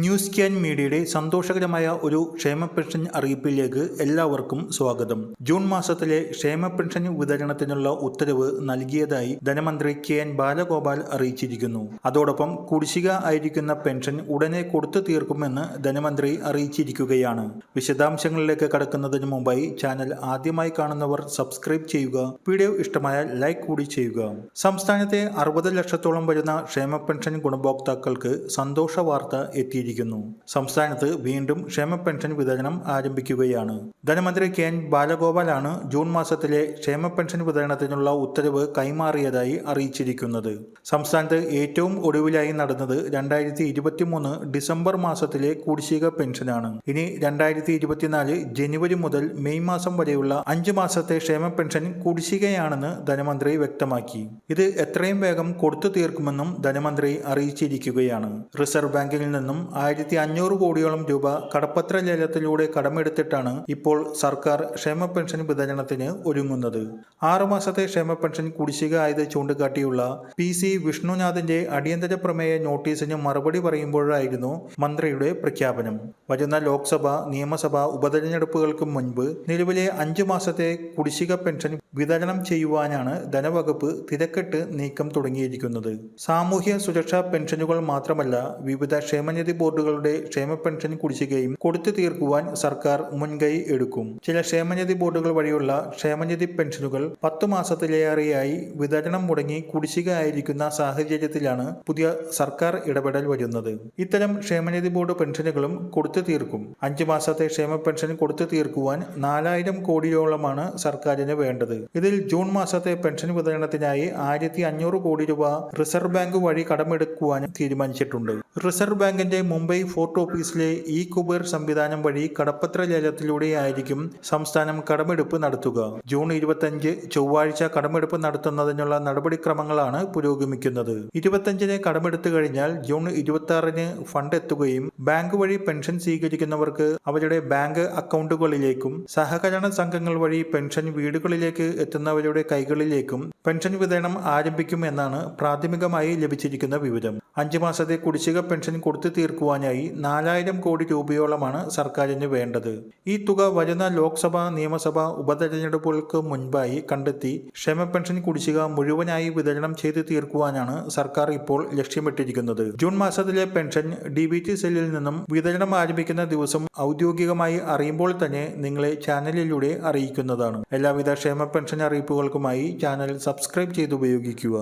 News can മീഡിയയുടെ സന്തോഷകരമായ ഒരു ക്ഷേമ പെൻഷൻ അറിയിപ്പിലേക്ക് എല്ലാവർക്കും സ്വാഗതം. ജൂൺ മാസത്തിലെ ക്ഷേമ പെൻഷൻ വിതരണത്തിനുള്ള ഉത്തരവ് നൽകിയതായി ധനമന്ത്രി കെ എൻ ബാലഗോപാൽ അറിയിച്ചിരിക്കുന്നു. അതോടൊപ്പം കുടിശ്ശിക ആയിരിക്കുന്ന പെൻഷൻ ഉടനെ കൊടുത്തു തീർക്കുമെന്ന് ധനമന്ത്രി അറിയിച്ചിരിക്കുകയാണ്. വിശദാംശങ്ങളിലേക്ക് കടക്കുന്നതിന് മുമ്പായി ചാനൽ ആദ്യമായി കാണുന്നവർ സബ്സ്ക്രൈബ് ചെയ്യുക വീഡിയോ ഇഷ്ടമായാൽ ലൈക്ക് കൂടി ചെയ്യുക. സംസ്ഥാനത്തെ അറുപത് ലക്ഷത്തോളം വരുന്ന ക്ഷേമ പെൻഷൻ ഗുണഭോക്താക്കൾക്ക് സന്തോഷ വാർത്ത എത്തിയിരിക്കുന്നു സംസ്ഥാനത്ത് വീണ്ടും ക്ഷേമ പെൻഷൻ വിതരണം ആരംഭിക്കുകയാണ്. ധനമന്ത്രി കെ എൻ ബാലഗോപാലാണ് ജൂൺ മാസത്തിലെ ക്ഷേമ പെൻഷൻ വിതരണത്തിനുള്ള ഉത്തരവ് കൈമാറിയതായി അറിയിച്ചിരിക്കുന്നത്. സംസ്ഥാനത്ത് ഏറ്റവും ഒടുവിലായി നടന്നത് രണ്ടായിരത്തി ഇരുപത്തിമൂന്ന് ഡിസംബർ മാസത്തിലെ കുടിശ്ശിക പെൻഷനാണ്. ഇനി രണ്ടായിരത്തി ഇരുപത്തിനാല് ജനുവരി മുതൽ മെയ് മാസം വരെയുള്ള അഞ്ച് മാസത്തെ ക്ഷേമ പെൻഷൻ കുടിശ്ശികയാണെന്ന് ധനമന്ത്രി വ്യക്തമാക്കി. ഇത് എത്രയും വേഗം കൊടുത്തു തീർക്കുമെന്നും ധനമന്ത്രി അറിയിച്ചിരിക്കുകയാണ്. റിസർവ് ബാങ്കിൽ നിന്നും ആയിരത്തി അഞ്ഞൂറ് കോടിയോളം രൂപ കടപ്പത്ര ലേലത്തിലൂടെ കടമെടുത്തിട്ടാണ് ഇപ്പോൾ സർക്കാർ ക്ഷേമ പെൻഷൻ വിതരണത്തിന് ഒരുങ്ങുന്നത്. ആറുമാസത്തെ ക്ഷേമ പെൻഷൻ കുടിശ്ശിക ആയത് ചൂണ്ടിക്കാട്ടിയുള്ള പി സി വിഷ്ണുനാഥിന്റെ അടിയന്തര പ്രമേയ നോട്ടീസിന് മറുപടി പറയുമ്പോഴായിരുന്നു മന്ത്രിയുടെ പ്രഖ്യാപനം. വരുന്ന ലോക്സഭ നിയമസഭ ഉപതെരഞ്ഞെടുപ്പുകൾക്ക് മുൻപ് നിലവിലെ അഞ്ചു മാസത്തെ കുടിശ്ശിക പെൻഷൻ വിതരണം ചെയ്യുവാനാണ് ധനവകുപ്പ് തിരക്കെട്ട് നീക്കം തുടങ്ങിയിരിക്കുന്നത്. സാമൂഹ്യ സുരക്ഷാ പെൻഷനുകൾ മാത്രമല്ല വിവിധ ക്ഷേമനിധി ബോർഡുകളുടെ ക്ഷേമ പെൻഷൻ കുടിശ്ശികയും കൊടുത്തു തീർക്കുവാൻ സർക്കാർ മുൻകൈ എടുക്കും. ചില ക്ഷേമനിധി ബോർഡുകൾ വഴിയുള്ള ക്ഷേമനിധി പെൻഷനുകൾ പത്തു മാസത്തിലേറെയായി വിതരണം മുടങ്ങി കുടിശ്ശിക ആയിരിക്കുന്ന സാഹചര്യത്തിലാണ് പുതിയ സർക്കാർ ഇടപെടൽ വരുന്നത്. ഇത്തരം ക്ഷേമനിധി ബോർഡ് പെൻഷനുകളും കൊടുത്തു തീർക്കും. അഞ്ചു മാസത്തെ ക്ഷേമ പെൻഷൻ കൊടുത്തു തീർക്കുവാൻ നാലായിരം കോടിയോളമാണ് സർക്കാരിന് വേണ്ടത്. ഇതിൽ ജൂൺ മാസത്തെ പെൻഷൻ വിതരണത്തിനായി ആയിരത്തി കോടി രൂപ റിസർവ് ബാങ്ക് വഴി കടമെടുക്കുവാനും തീരുമാനിച്ചിട്ടുണ്ട്. റിസർവ് ബാങ്കിന്റെ മുംബൈ ഫോർട്ട് ഓഫീസിലെ ഇ കുബേർ സംവിധാനം വഴി കടപ്പത്ര ലേലത്തിലൂടെയായിരിക്കും സംസ്ഥാനം കടമെടുപ്പ് നടത്തുക. ജൂൺ ഇരുപത്തഞ്ച് ചൊവ്വാഴ്ച കടമെടുപ്പ് നടത്തുന്നതിനുള്ള നടപടിക്രമങ്ങളാണ് പുരോഗമിക്കുന്നത്. ഇരുപത്തഞ്ചിന് കടമെടുത്തു കഴിഞ്ഞാൽ ജൂൺ ഇരുപത്തി ഫണ്ട് എത്തുകയും ബാങ്ക് വഴി പെൻഷൻ സ്വീകരിക്കുന്നവർക്ക് അവരുടെ ബാങ്ക് അക്കൗണ്ടുകളിലേക്കും സഹകരണ സംഘങ്ങൾ വഴി പെൻഷൻ വീടുകളിലേക്ക് എത്തുന്നവരുടെ കൈകളിലേക്കും പെൻഷൻ വിതരണം ആരംഭിക്കും എന്നാണ് പ്രാഥമികമായി ലഭിച്ചിരിക്കുന്ന വിവരം. അഞ്ചു മാസത്തെ കുടിശ്ശിക പെൻഷൻ കൊടുത്തു തീർക്കുവാനായി നാലായിരം കോടി രൂപയോളമാണ് സർക്കാരിന് വേണ്ടത്. ഈ തുക വരുന്ന ലോക്സഭ നിയമസഭ ഉപതെരഞ്ഞെടുപ്പുകൾക്ക് മുൻപായി കണ്ടെത്തി ക്ഷേമ പെൻഷൻ കുടിശ്ശിക മുഴുവനായി വിതരണം ചെയ്തു തീർക്കുവാനാണ് സർക്കാർ ഇപ്പോൾ ലക്ഷ്യമിട്ടിരിക്കുന്നത്. ജൂൺ മാസത്തിലെ പെൻഷൻ ഡി ബി ടി സെല്ലിൽ നിന്നും വിതരണം ആരംഭിക്കുന്ന ദിവസം ഔദ്യോഗികമായി അറിയുമ്പോൾ തന്നെ നിങ്ങളെ ചാനലിലൂടെ അറിയിക്കുന്നതാണ്. എല്ലാവിധ ക്ഷേമ പെൻഷൻ അറിയിപ്പുകൾക്കുമായി ചാനൽ സബ്സ്ക്രൈബ് ചെയ്ത് ഉപയോഗിക്കുക